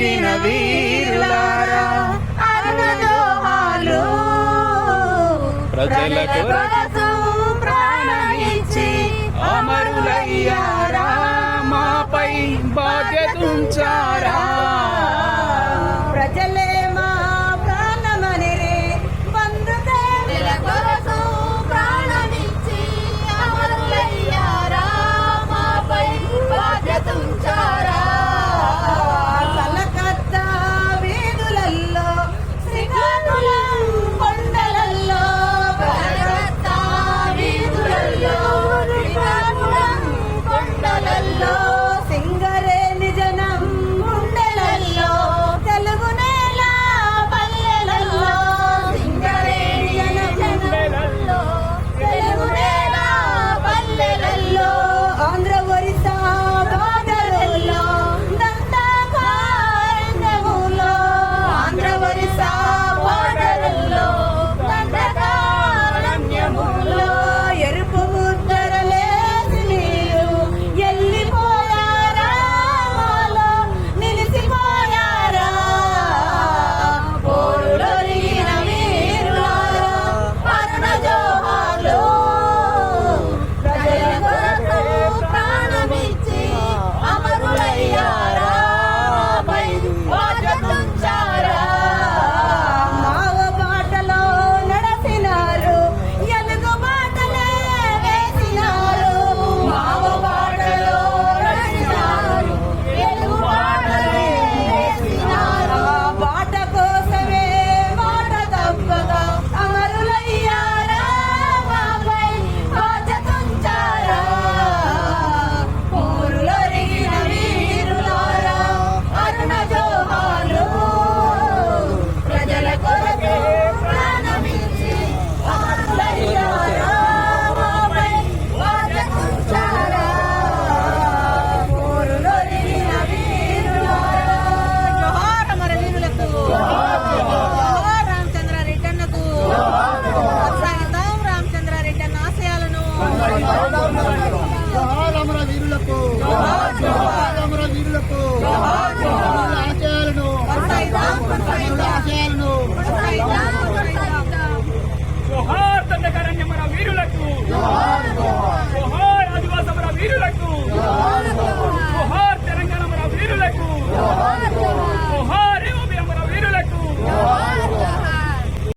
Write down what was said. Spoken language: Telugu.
నెగ్గిన వీరులారా అరుణదోహాలు. ప్రజల కొరకు ప్రాణం ఇచ్చి అమరులయ్యా Brasil, povo!